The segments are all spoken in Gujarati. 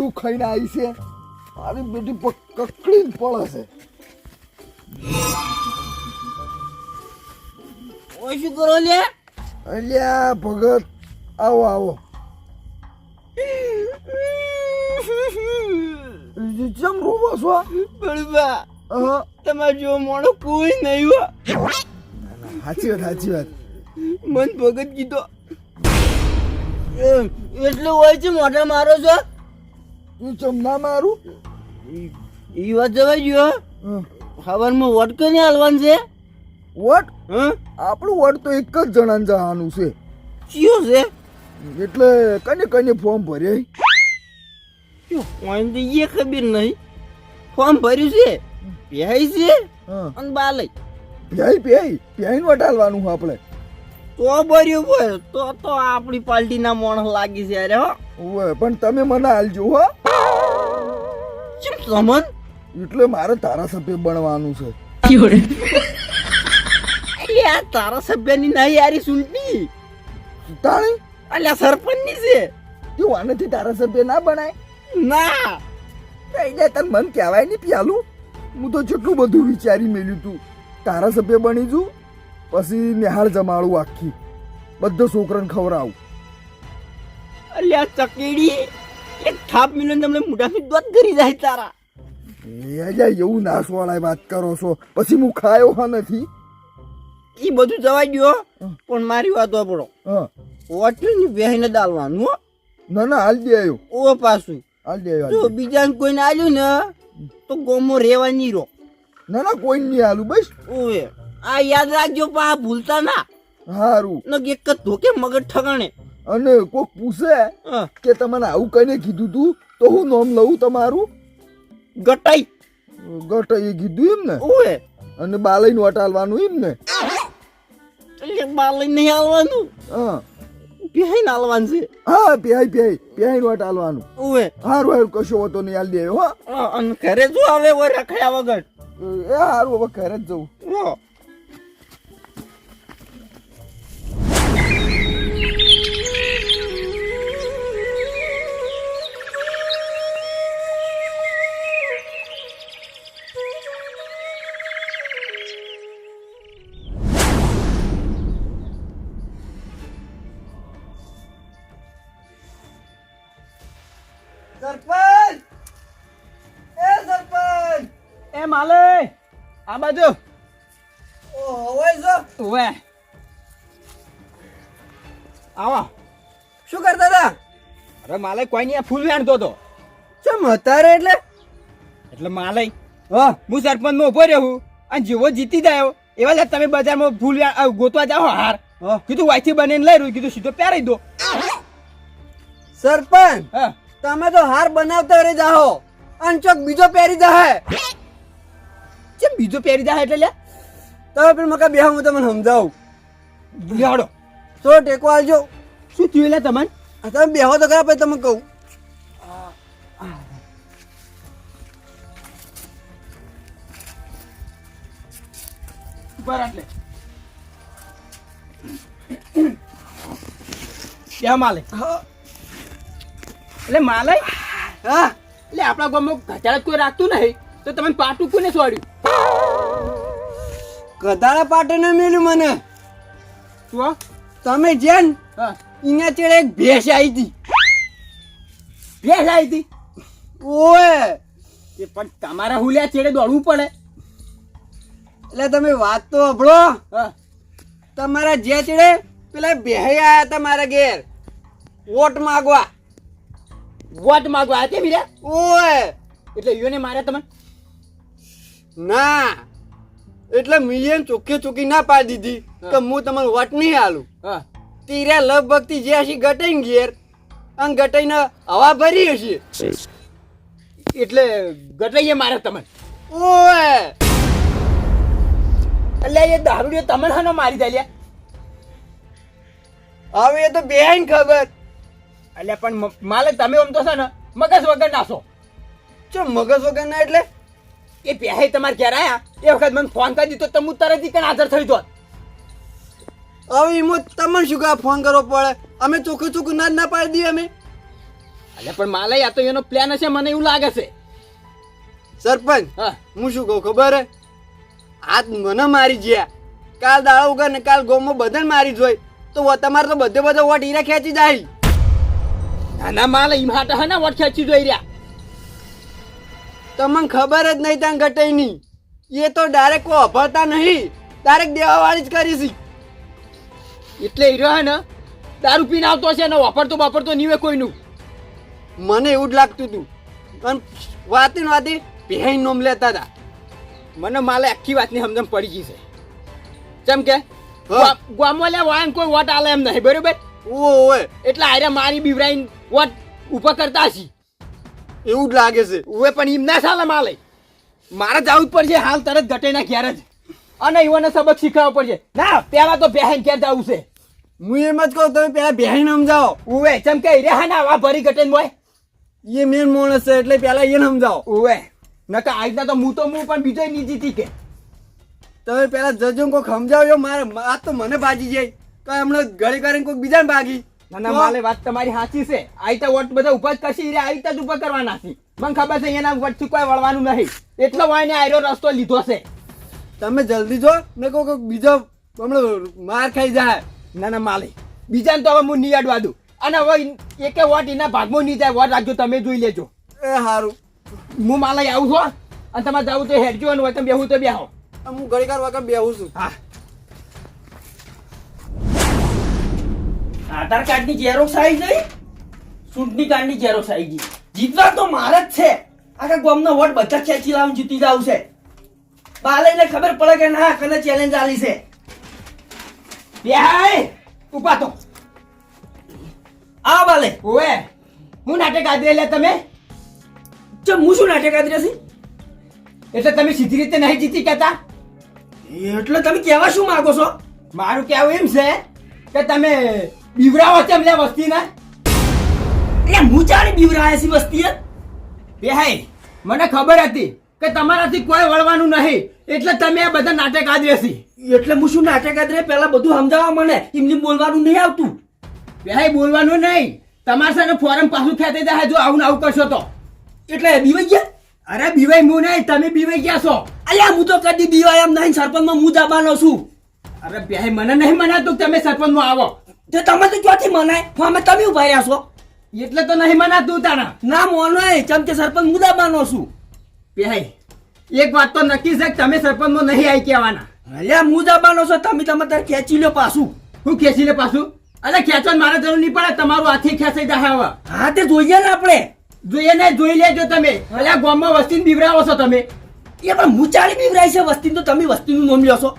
શું ખાઈને આવી છે? મારી બેટી પ- કકડીને પડે છે. ઓય શું કરો લે અલ્યા ભગત આવો આવો. ચમ રોવો છો? બળવા તમારે જેવો મોણો કોઈ નહીં હોય સાચી વાત સાચી વાત. મન ભગત કીધો એટલે હોય છે મોઢા મારો છો? તું ચમ ના મારું? ઈ વાત જવા ગયો હં. ખબરમાં વોટ કઈ હાલવાનું છે? વોટ? હં આપણું વોટ તો એક જ જણાને જવાનું છે. કયો છે? એટલે કને કને ફોર્મ ભર્યા કોઈ તો એ ખબર નહીં. ફોર્મ ભર્યું છે? પહેરી છે? હા. અને બાલય. પ્યાય પ્યાય પ્યાય વટાલવાનું આપણે. તો ભર્યું હોય તો તો આપણી પાર્ટીના મોણ લાગી છે અરે હો. પણ તમે મને હાલજો હો. સમન? એટલે મારે ધારાસભ્ય બનવાનું છે. અરે આ તારા સભ્યની નહીં યારી સુનતી તાણી અલ્યા સરપંચની છે. તું આનાથી ધારાસભ્ય ના બનાય? ના. એટલે તને મન કહેવાય નહીં પ્યાલું. હું તો જેટલું બધું વિચારી મેલ્યું તું. ધારાસભ્ય બની જુ પછી નિહાળ જમાડું આખી. બધો છોકરાને ખવડાવું. અલ્યા ચકેડી. એક થાપ મિલન તમને મોઢાથી દોત કરી જાય તારા. એ અલ્યા એવું નાસવાળા વાત કરો છો. પછી હું ખાયો હા નથી? એ બધું જવા ગયો પણ મારી વાત વાપરો. હોટલની વહેને દાલવાનું હો. ના ના હાલ દે આવ્યો ઓ પાછું. હાલ દે આવ્યો જો. બીજાને કોઈને આલ્યું ને તો ગોમો રેવા નહીં રહો ના ના કોઈ નહીં આલું બસ. ઓવે આ યાદ રાખજો પા ભૂલતા ના. હારું. ન એક જ ધોકે મગજ ઠગાણે. અને કોક પૂછે કે તમને આવું કઈને કીધું તું તો હું નામ લઉં તમારું? ગટાઈ. ગટાઈ કીધું એમ ને? ઓવે અને બાલઈને વટાલવાનું એમ ને? બાર નહીં આવવાનું હા. બેહીને હાલવાનું છે. હા પ્યાય પ્યાય પ્યાય વટાલવાનું ઓએ. હારું હારું કશો હોતો નહીં આલ દે હો. હા, અને ઘરે જો આવે ઓય રખડ્યા વગર. એ હારું હવે ઘરે જ જવું. બાજુ. ઓવે આવો. શું કરતા હતા? અરે માલે કોઈ નહીં ફૂલ વેણતો તો ચમ અત્યારે એટલે? એટલે માલે. હા. હું સરપંચ નો ઊભો રહ્યો અને જેવો જીતી જાય એવા. લે તમે બજારમાં ફૂલ ગોતવા જાઓ હાર. હા. કીધું વાયથી બનીને લઈ રહ્યું કીધું સીધો પહેરાઈ દો. સરપંચ હા. તમે તો હાર બનાવતા રહી જાઓ અને ચોક બીજો પહેરી જાહે. ચેમ બીજું પહેરી જાય એટલે લે? તમે પેલું મકા બે હું તમને સમજાવું. લેવડો તો ટેકો આવજો શું થયું લે તમને? તમે બેહો તો ખરા પછી તમે કહું. ઉપર ક્યાં માલે. એટલે માલે? હા. એટલે આપણા ગામમાં ઘટાડા કોઈ રાખતું નહીં. તો તમે પાટું કોને છોડ્યું ગધાડા પાટે ન મેલ્યું મને. શું તમે જેન એના ચેડે એક ભેંસ આવી હતી. ભેંસ આવી હતી? ઓએ એ પણ તમારા હુલ્યા છેડે દોડવું પડે. એટલે તમે વાત તો અભળો હા. તમારા જે ચેડે પેલા બેહે આયા હતા મારા ઘેર. વોટ માગવા. વોટ માગવા આ તે મીરા? ઓએ એટલે ઈયોને માર્યા તમે? ના. એટલે મિલિયન ચોખ્ખે ચોખ્ખી ના પાડી દીધી કે હું તમને વટ નહીં આલું તીર્યા તીરે લગભગ જે હશે ગટાઈ ઘેર. અને ગટાઈને હવા ભરી હશે. એટલે ગટાઈએ મારે તમે ઓએ એટલે એ દારૂડિયો તમે હાનો મારી દે હવે એ તો બેન ખબર. એટલે પણ માલે તમે આમ તો છે ને મગજ વગર નાશો. ચો મગજ વગર ના એટલે? એ પહે તમારે ઘેર આયા એ વખત મને ફોન કરી દીધો તો હું તરત જ હાજર થઈ દો હવે એમાં તમને શું કા ફોન કરવો પડે? અમે ચોખ્ખું ચોખ્ખું ના ના પાડી દઈએ અમે. અલે પણ માલે આ તો એનો પ્લાન હશે મને એવું લાગે છે. સરપંચ હું. શું કહું ખબર હે? આજ મને મારી ગયા કાલ દાડા ઉગર ને કાલ ગોમો બધાને મારી જોઈ. તો તમારે તો બધે બધો વોટ હીરા ખેંચી જાય. ના ના માલ એ માટે હે ને વોટ ખેંચી જોઈ રહ્યા. તમને ખબર જ નહીં ત્યાં ઘટાઈની એ તો ડાયરેક્ટ કોઈ અભરતા નહીં. ડાયરેક્ટ દેવાવાળી જ કરી છે. એટલે હીરો હે ને દારૂ પીને આવતો છે ને વાપરતો વાપરતો નહીં હોય કોઈનું. મને એવું જ લાગતું હતું. અને વાતે ને વાતે પહેરી નોમ લેતા હતા. મને માલે આખી વાતની સમજણ પડી ગઈ છે. જેમ કે. ગામમાં લે વાયન કોઈ વોટ આલે એમ નહીં બરોબર? ઓય. એટલે આરે મારી બીવરાઈન વોટ ઉપર કરતા હશી. એવું જ લાગે છે. ઉવે પણ એમ ના ચાલે માલે. મારે જવું જ પડશે હાલ તરત ઘટેના ઘેર જ. અને એવાને સબક શીખવવો પડશે. ના પેલા તો બહેન ઘેર જવું છે. હું એમ જ કહું તમે પેલા બહેન સમજાવો. ઉવે ચમ કે રે હા ના વા ભરી ઘટેન હોય એ મેન માણસ છે એટલે પેલા એને સમજાવો. ઉવે. નકા આજના તો હું તો હું પણ બીજો નહીં જીતી કે. તમે પેલા જજો કોઈક સમજાવજો મારે આ તો મને ભાજી જાય તો હમણાં ઘડી કરીને કોઈક બીજાને ભાગી. ના ના માલે વાત તમારી સાચી છે. આઈતા વોટ બધા ઉપર જ કરશે એ આઈતા જ ઉપર કરવાના છે. મને ખબર છે એના વટથી કોઈ વળવાનું નહીં. એટલો વાયને આયરો રસ્તો લીધો છે. તમે જલ્દી જો ને કોઈ કોઈક બીજો હમણાં માર ખાઈ જાય. ના ના માલે. બીજાને તો હવે હું નહીં અડવા દઉં. અને હવે એકે વોટ એના ભાગમાં નહીં જાય વોટ રાખજો તમે જોઈ લેજો. એ સારું હું માલે આવું છું અને તમારે જવું તો હેડજો અને હોય તમે બેહું તો બેહો. હું ઘડીકાર વખત બેહું છું. હા. આધાર કાર્ડની ઝેરોક્ષ આવી ગઈ? ચૂંટણી કાર્ડની ઝેરોક્ષ આવી ગઈ. જીતવા તો મારે જ છે. આખા ગામનો વોટ બધા ખેંચી લાવીને જીતી જાવ છે. બાલઈને ખબર પડે કે ના કને ચેલેન્જ આલી છે. બેહાય! ઊભા તો આ બાલે. ઓએ હું નાટક આદરે લે તમે? જો હું શું નાટક આદરે છે? એટલે તમે સીધી રીતે નહીં જીતી કહેતા? એટલે તમે કહેવા શું માંગો છો? મારું કહેવું એમ છે કે તમે બીવરાવો છે એમને વસ્તીને? એટલે હું ચાલી બીવરાયા છે વસ્તીએ? બેહાય મને ખબર હતી કે તમારાથી કોઈ વળવાનું નહીં એટલે તમે આ બધા નાટક આદરેસી એટલે હું શું નાટક આદરે? પહેલા બધું સમજાવવા મને. એમને બોલવાનું નહીં આવતું. બેહાય બોલવાનું નહીં. તમારા સાથે ફોરમ પાછું ખેતી જાય જો આવું આવું કરશો તો. એટલે બીવાઈ ગયા? અરે બીવાઈ હું નહીં તમે બીવાઈ ગયા છો. અલ્યા હું તો કદી બીવાય એમ નહીં સરપંચમાં હું દાબાનો છું. અરે બેહાય મને નહીં મનાતું તમે સરપંચમાં આવો. તે તમે તો ક્યાંથી મનાય હું અમે તમે ઊભા રહ્યા છો? એટલે તો નહીં મનાતું તારા. ના મોનો ચમ કે સરપંચ મુદ્દાબાનો છું. બેહાય એક વાત તો નક્કી છે કે તમે સરપંચમાં નહીં આવી કહેવાના. અલ્યા મુદ્દાબાનો છો તમે તમે તારે ખેંચી લો પાછું. હું ખેંચી લે પાછું? અરે ખેંચવા મારે જરૂર નહીં પડે તમારું હાથી ખેંચાઈ જાય હવે. હા તે જોઈએ ને આપણે. જોઈએ ને જોઈ લેજો તમે. અલ્યા ગામમાં વસ્તીને બીવરાવો છો તમે. એ પણ મુચાળી બીવરાય છે વસ્તી તો તમે વસ્તીનું નામ લ્યો છો.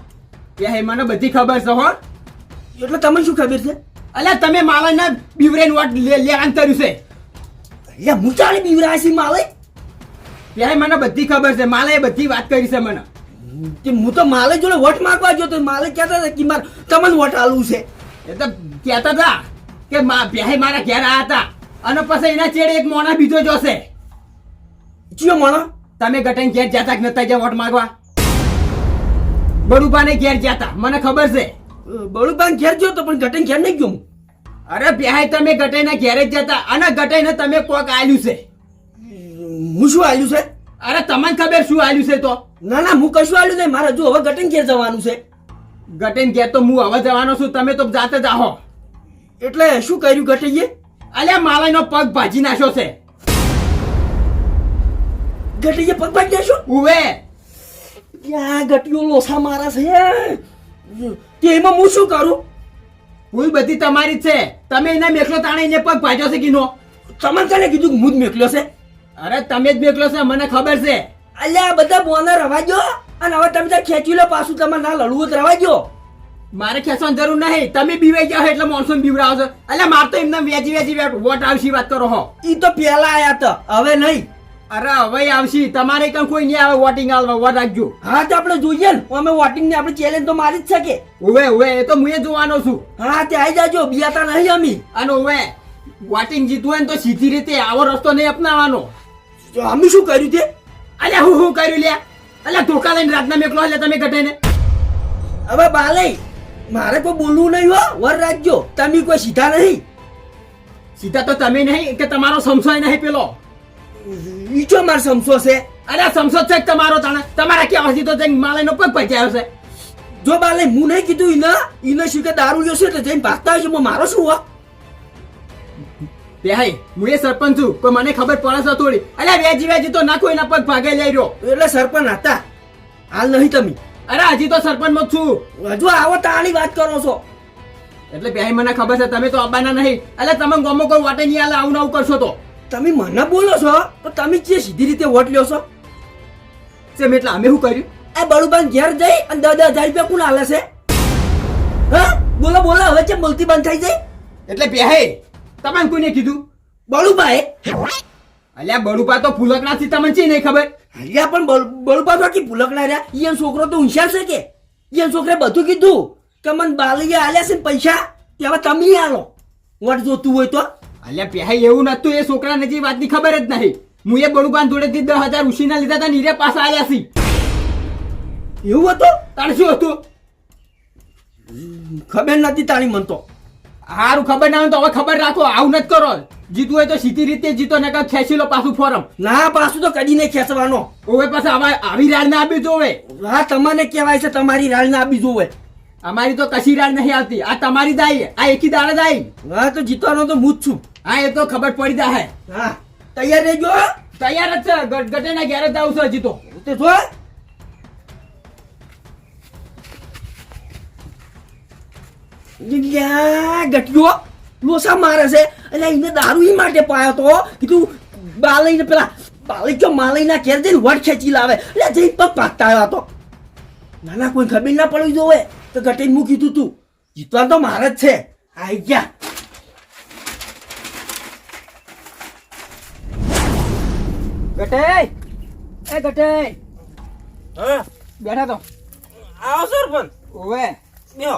બેહાય મને બધી ખબર છે હો. એટલે તમને શું ખબર છે? અલ્યા, તમે માલાના બીવરેન વોટ લેવાનું કર્યું છે. અલ્યા હું બીવરા છે માલે ત્યારે મને બધી ખબર છે. માલે બધી વાત કરી છે મને. તે હું તો માલે જોડે વોટ માંગવા જો તો માલે કહેતા હતા કે મારે તમને વોટ આલવું છે. એ તો કહેતા હતા કે મા- બેહાય મારા ઘેર આ હતા. અને પછી એના ચેડે એક મોણા બીજો જોશે. ચિયો મોણો, તમે ગટાઈને ઘેર જતા કે નતા જ્યાં વોટ માંગવા? બડુબાને ઘેર જતા મને ખબર છે. બળુબાન ઘેર ગયો તો પણ ઘટન ઘેર નહીં ગયો અરે બેહાય, તમે ગટાઈના ઘેરે જ જતા અને ગટાઈને તમે કોક આલ્યું છે. હું શું આલ્યું છે? અરે તમને ખબર શું આલ્યું છે તો? ના ના, હું કશું આલ્યું નહીં. મારે જો હવે ગટન ઘેર જવાનું છે. ગટાઈને ઘેર તો હું હવે જવાનો છું. તમે તો જાતે જ આહો એટલે શું કર્યું ઘટીએ અલ્યા માલાનો પગ ભાજી નાખ્યો છે. ઘટીએ પગ ભાજી નાખ્યો? ઉવે. ક્યાં ગટીઓ લોસા મારા છે. તે એમાં હું શું કરું? ભૂલ બધી તમારી છે. તમે એના મેખલો તાણે એને પગ ભાજ્યો છે કીનો. તમને તને કીધું કે હું જ મેકલ્યો છે? અરે તમે જ મેકલો છે મને ખબર છે. અલ્યા આ બધા બોનર રવા ગયો? અને હવે તમે ત્યાં ખેંચી લો પાછું તમારે ના લડવું જ રવાજો મારે ખેંચવાની જરૂર નહીં. તમે બીવાઈ ગયા એટલે મોનસૂન બીવડાવો છો. અલ્યા માર તો એમને વેજી વેજી વેટ- વોટ આવશી વાત કરો હો. ઈ તો પેલા આયા તો હવે નહીં. અરે હવે આવશી. તમારે કઈ કોઈ નહીં આવે વોટિંગ આલવા વોટ રાખજો હા તો આપણે જોઈએ ને. અમે વોટિંગ ને આપણે ચેલેન્જ તો મારી જ શકે ઓવે ઉવે એ તો હું જોવાનો છું. હા તે આવી જાજો. બિયાતા નહીં અમી. અને ઉવે વોટિંગ જીતવું હોય ને તો સીધી રીતે આવો રસ્તો નહીં અપનાવવાનો. અમે શું કર્યું તે? અલ્યા હું હું કર્યું લ્યા? અલ્યા ધોકા લઈને રાતના મેકલો એટલે તમે ઘટાઈને હવે બાલે મારે કોઈ બોલવું નહીં હો. વર રાખજો. તમે કોઈ સીધા નહીં. સીધા તો તમે નહીં કે તમારો સમસાય નહીં પેલો. ઈ ચો માર સમસો છે? અરે સમસો છે તમારો તાણે. તમારા કહેવાથી તો જઈને માલાનો પગ પચાયો છે? જો બાલે હું નહીં કીધું ઈને ઈને શું કે દારૂ લ્યો છે એટલે જઈને ભાગતા હોય છે મારો શું હોય બેહાઈ હું એ સરપંચ છું કોઈ મને ખબર પડે છે થોડી. અલ્યા વેજી વેજી તો નાખો એના પગ ભાગે લઈ રહ્યો. એટલે સરપંચ હતા. હાલ નહીં તમે. અરે હજી તો સરપંચમાં જ છું. હજુ આવો તાની વાત કરો છો. એટલે બેહાઈ મને ખબર છે તમે તો અબાના નહીં. એટલે તમે ગમો કોઈ વાટે નહીં આલે આવું ને આવું કરશો તો. તમે મને બોલો છો? તો તમે જે સીધી રીતે વોટ લ્યો છો? તેમ એટલે અમે શું કર્યું? એ બળુબાન ઘેર જઈ અને દસ દસ હજાર રૂપિયા કોણ હાલે છે? હા? બોલો બોલો હવે ચેમ બોલતી બંધ થઈ જાય એટલે બેહે. તમે કોઈને કીધું? બળુબાએ? અલ્યા બળુપા તો ફૂલકનાથી તમને છે નહીં ખબર? અલ્યા પણ બળુપા તો આખી ભૂલક ના રહ્યા. ઈયન છોકરો તો હોશિયાર છે કે? ઈયન છોકરે બધું કીધું? કે મને બાલીએ આલ્યા છે પૈસા? તે તમે આલો? વોટ જોતું હોય તો? અલ્યા બેહાઈ એવું નતું એ છોકરાને જે વાતની ખબર જ નહીં. હું એ બળુપાન જોડેથી દસ હજાર ઉછીના લીધા હતા નીરે પાછા આવ્યા છી. એવું હતું? તારે શું હતું? ખબર નથી તાણી મન તો. હારું ખબર ના હોય તો હવે ખબર રાખો આવું નથી કરો. જીતવું હોય તો સીધી રીતે જીતો ને ખેંચી લો પાછું ફોરમ. ના પાછું તો કદી નહીં ખેંચવાનો. હવે પાછા આવા આવી રાડ ના આપી જોવે. હા તમને કહેવાય છે તમારી રાડ ના આપી જોવે. અમારી તો કશી રાડ નહીં આવતી. આ તમારી દાઈ આ એકી દાડે દાઈ હા તો જીતવાનો તો હું જ છું. હા એ તો ખબર પડી જાય હા તૈયાર રહેજો તૈયાર જ છે. ગટે ના ઘેર જ આવું છું હજી તો. તે જો ગટિયો લોસા મારે છે. એટલે એને દારૂ ઈ માટે પાયો તો કીધું બાલઈને પેલા બાલઈ જો માલઈના ઘેર જઈને વટ ખેંચી લાવે. એટલે જઈ પગ પાકતા આવ્યો હતો નાના કોઈ ખબર ના પડવી જોવે. તો ગટીને મૂકી દીધું તું જીતવા તો મારે જ છે. આઈ ગયા. ગટે એ ગટે હા? બેઠા તો. આવો સરપંચ. ઓવે. બેહો.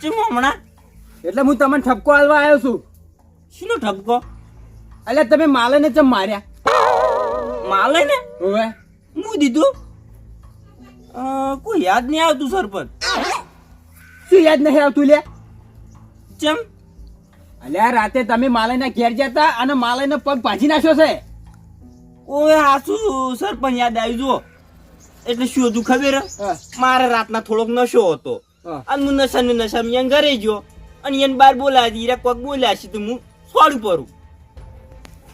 ચીમ હમણાં. એટલે હું તમને ઠપકો આલવા આવ્યો છું. શીનો ઠપકો? એટલે તમે માલે ને ચમ માર્યા? માલે ને ઓવે. હું દીધું? કોઈ યાદ નહીં આવતું સરપંચ. શું યાદ નહીં આવતું લે ચમ? અલ્યા રાતે તમે માલયના ઘેર જતા અને માલયનો પગ ભાજી નાખ્યો છે? ઓએ હાસું સરપંચ યાદ આવી જુઓ. એટલે શું હતું ખબર? મારે રાતના થોડોક નશો હતો. અને હું નશા ને નશા માં ઘરે ગયો. અને એને બાર બોલાવી દીધા કોક બોલ્યા છે તો હું સોડું પડું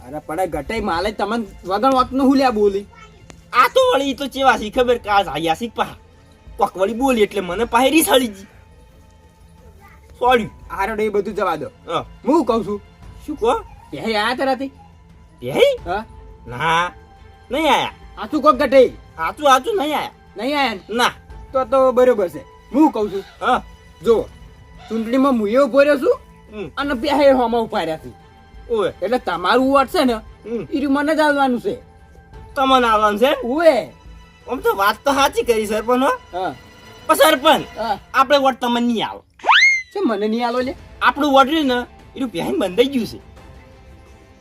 અરે પડે ઘટાઈ માલે તમને વગર વાતનું હું લ્યા બોલી. આ તો વળી તો ચેવા છે ખબર કે આ આયા છે પા. કોક વળી બોલી એટલે મને પાહેરી સળી જી સોડ્યું આરડે એ બધું જવા દો. હું. કહું છું? શું કહો? એ આયા તરાથી? એ હા. ના. નહીં આયા. આતું કોક ગટાઈ હાચું હાચું નહીં આયા. નહીં આયા ના? તો તો બરોબર છે. હું કહું છું. હા. જો ચૂંટણીમાં એ ઊભો રહ્યો છું અને બે હોમાં ઊભા રહ્યા છું. ઓએ એટલે તમારું વોટ છે ને એ મને જ આવવાનું છે. તમને આવવાનું છે? ઓય. આમ તો વાત તો સાચી કરી સરપંચ હો. હા. સરપંચ આપણે વોટ તમને નહીં આવો છે મને નહીં આલો લે. આપણું વોટ ને એનું પહેન બંધાઈ ગયું છે.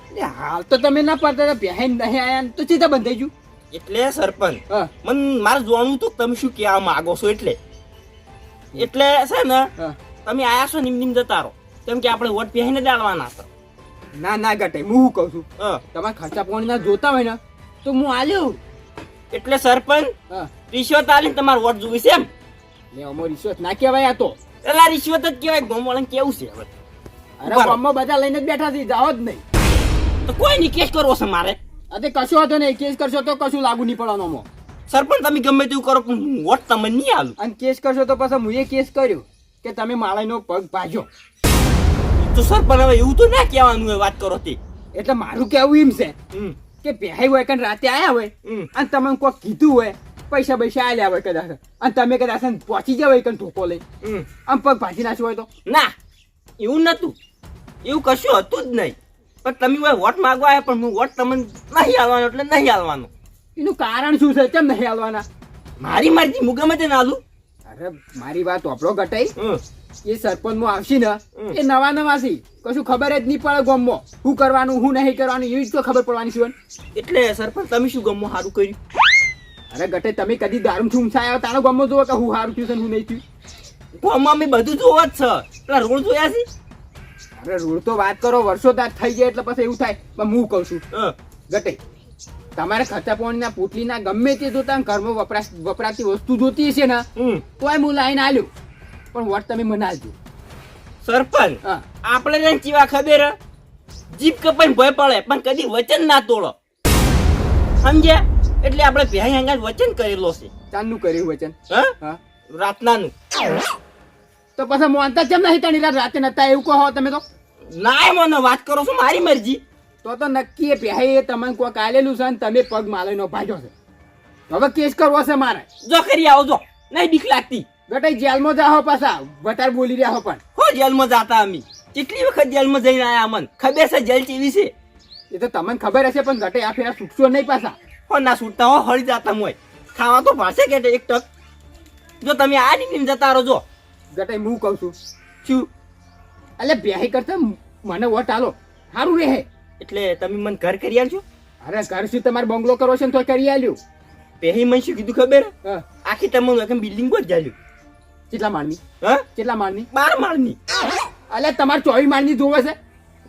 એટલે હાલ તો તમે ના પાડતા પહેન નહીં આયા ને તો સીધા બંધાઈ ગયું. એટલે સરપંચ મન મારે જોવાનું તો તમે શું કહેવા માંગો છો એટલે? એટલે છે ને તમે આયા છો નિમ નિમ જતા રહો. કેમ કે આપણે વોટ પહેરીને ડાળવાના હતા. ના ના ગટે હું શું કહું છું? હા. તમારે ખર્ચા પાણી ના જોતા હોય ને તો હું આલ્યો. એટલે સરપંચ હા. રિશ્વત આલી તમારો વોટ છે એમ? લે અમારો રિશ્વત ના કહેવાય આ તો. એટલે રિશ્વત જ કહેવાય ગોમવાળાને કેવું છે હવે? અરે ગોમમાં બધા લઈને જ બેઠા છે જાઓ જ નહીં. તો કોઈ નહીં કેસ કરવો છે મારે. અરે કશો હતો નહીં કેસ કરશો તો કશું લાગુ નહીં પડવાનો. સરપંચ તમે ગમે તેવું કરો પણ હું વોટ તમે નહીં આલું. અને કેસ કરશો તો પછી હું એ કેસ કર્યો કે તમે માળાનો પગ ભાજો તો સરપંચ હવે એવું તો ના કહેવાનું હોય વાત કરો તે. એટલે મારું કેવું એમ છે કે પહેરાય હોય કે રાતે આયા હોય અને તમે કોઈ કીધું હોય પૈસા પૈસા આલ્યા હોય કદાચ. અને તમે કદાચ પહોંચી હોય કણ ધોકો લઈ આમ પગ ભાજી નાખ્યો હોય તો. ના એવું નતું. એવું કશું હતું જ નહીં. પણ તમે હવે વોટ માગવા આવ્યા પણ હું વોટ તમને નહીં આવવાનો એટલે નહીં આવવાનો એનું કારણ શું છે? કેમ નહીં આવવાના મારી મરજી હું ગમે તે ના આલું. અરે મારી વાત ઓપડો ગટાઈ. એ સરપંચમાં આવશે ને એ નવા નવા છે કશું ખબર જ નહીં પડે ગમો શું કરવાનું શું નહીં કરવાનું એવી જ તો ખબર પડવાની છે એટલે સરપંચ તમે શું ગમો સારું કર્યું? અરે ગટે તમે કદી દારૂ છુમસાયા તારો ગામમાં જોવો કે હું સારું થયું છે હું નહીં થયું? ગામમાં અમે બધું જોવા જ છે. પેલા રોડ જોયા છે? અરે રૂળ તો વાત કરો વર્ષો દાંત થઈ જાય એટલે પછી એવું થાય. પણ હું કહું છું. ગટે તમારે ખર્ચા પાણીના પોટલીના ગમે તે જોતા ઘરમાં વપરાશ વપરાતી વસ્તુ જોતી હશે ને. તોય હું લાઈન આલ્યો. પણ વોટ તમે મને આલજો સરપંચ આપણે ને ચીવા ખબર? જીભ કપાઈને ભય પડે પણ કદી વચન ના તોડો. સમજ્યા? એટલે આપણે ભેહા અહીંયા વચન કરેલો છે. ચાંદનું કર્યું વચન. હા? રાતનાનું. તો પછી મોનતા કેમ નહીં તણી? રાત નતા એવું કહો તમે તો. ના મને વાત કરો છો મારી મરજી. તો તો નક્કી એ પહેઈ એ તમને કોક આલેલું છે ને તમે પગ માલઈનો ભાગ્યો છે. હવે કેસ કરવો છે મારે. જો કરી આવો જો. નહીં બીક લાગતી. ગટાઈ જેલમાં જાઓ પાછા. વધારે બોલી રહ્યા હો પણ. હો જેલમાં જાતા અમે. કેટલી વખત જેલમાં જઈને આયા અમન? ખબર છે જેલ ચીવી છે. એ તો તમને ખબર હશે પણ ઘટે આ ફેરા છૂટશો નહીં પાછા. હો ના છૂટતા હો હળી જાતા મોય. ખાવા તો ભાશે કે એક ટક. જો તમે આ નીકળીને જતા રહો જો. ગટાઈ હું કહું છું. શું? એટલે બેહી કરતા મને વોટ આલો. સારું રહે. એટલે તમે મને ઘર કરી આલજો. અરે ઘર શું તમારે બંગલો કરો છે તો કરી આલ્યું. પેહી મને શું કીધું ખબર? આખી તમને બિલ્ડિંગ પર જાલ્યું. કેટલા માળની? હા? કેટલા માળની? બાર માળની. અલે તમારે ચોવીસ માળની જોવે છે?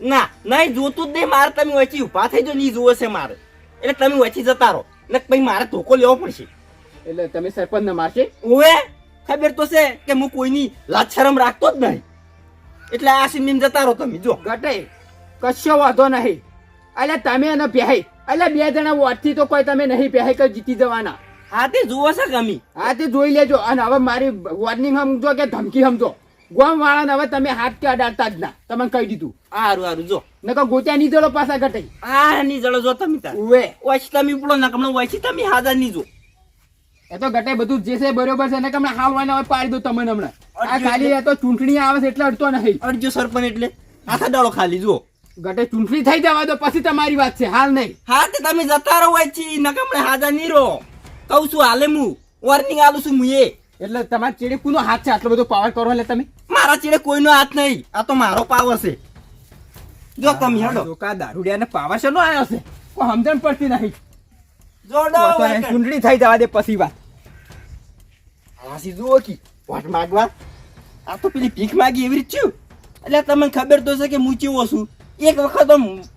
ના નહીં જોતું જ નહીં. મારે તમે વચ્ચે ઊભા થઈ જો નહીં જોવે છે મારે. એટલે તમે વચ્ચે જતા રહો. ને પછી મારે ધોકો લેવો પડશે. એટલે તમે સરપંચ ને મારશે ઓવે ખબર તો છે કે હું કોઈની લાજ શરમ રાખતો જ નહીં. એટલે આ સિંધીમ જતા રહો તમે જો. ગટે કશો વાંધો નહીં. એટલે તમે અને પહેઈ એટલે બે જણા વોટથી તો કોઈ તમે નહીં પહેઈ કે જીતી જવાના. હા તે જુઓ છે ગમી. હા તે જોઈ લેજો. અને હવે મારી વોર્નિંગ સમજો કે ધમકી સમજો. ગોમ વાળાને હવે તમે હાથ કે અડાડતા જ ના? તમને કહી દીધું. હારું હારું જો. નકર ગોત્યા નહીં જડો પાછા ગટે આ ની જળો જો તમે તાર. ઉવે. ઓછી તમે ઉપડો નકમણો ઓછી તમે હાજર નહીં જો એ તો ગટે બધું જે છે બરોબર છે ને હમણાં હાલ હોય હવે પાડી દો તમને હમણાં. આ ખાલી એ તો ચૂંટણી આવે છે એટલે અડતો નહીં. અડજો સરપંચ એટલે. આખા ડાળો ખાલી જો ગટે ચૂંટણી થઈ જવા દો પછી તમારી વાત છે હાલ નહીં. હા તે તમે જતા રહો ઓછી નકમણે હાજર નહીં રહો. કહું છું હાલે હું. વોર્નિંગ આલું છું હું એ. એટલે તમારે ચેડે કુનો હાથ છે? આટલો બધો પાવર કરો એટલે તમે. મારા ચીડે કોઈનો હાથ નહીં. આ તો મારો પાવર છે. જો તમે હેડો. લોકા દારૂડિયાને પાવર શેનો આવ્યો છે? કોઈ સમજણ પડતી નહીં. જોડો વાંકણ. થઈ જવા દે પછી વાત. હાસી જુઓ કી. વાટ માગવા? આ તો પેલી ભીખ માગી એવી રીત છું. એટલે તમને ખબર તો છે કે હું ચેવો છું. એક વખત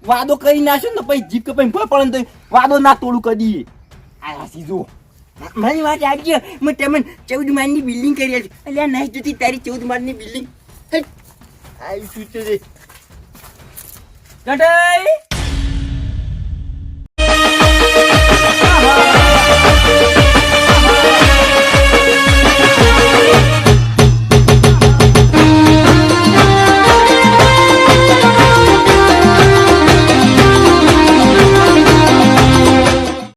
વાદો કરી નાખ્યો ને પછી જીપ કે પછી તો વાદો ના તોડું કદી. આ હાસી જુઓ. મારી વાત આવજો મેં તમને ચૌદ માળની બિલ્ડિંગ કરી હતી. એટલે નહીં જોતી તારી ચૌદ માળની બિલ્ડિંગ. આવી શું છે? ગટાઈ